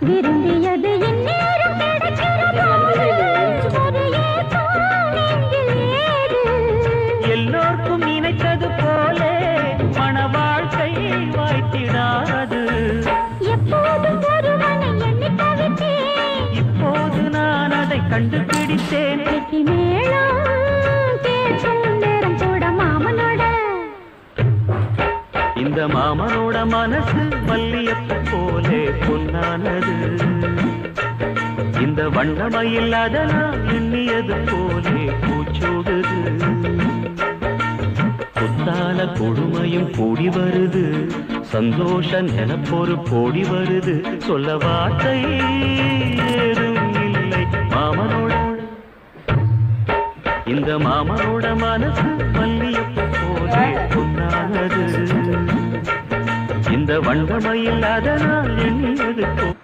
விரும்பியது இந்நேரம்? எல்லோர்க்கும் நினைத்தது போலே மன வாழ்க்கை வாய்த்திடாது. இப்போது நான் அதை கண்டுபிடித்தேன் இந்த மாமனோட மனசு மல்லியப்பு போலே பொன்னானது இந்த வண்ணமயில் அதனால் எண்ணியது போலே பூச்சோடுது புத்தால கொடுமையும் கூடி வருது. சந்தோஷ நிலப்பொரு கோடி வருது. சொல்ல வார்த்தை ஏதும் இல்லை. மாமனோட. இந்த மாமனோட மனசு மல்லியப்பு போலே பொன்னானது. இந்த வண்டமையில் அதனால் எண்ணியது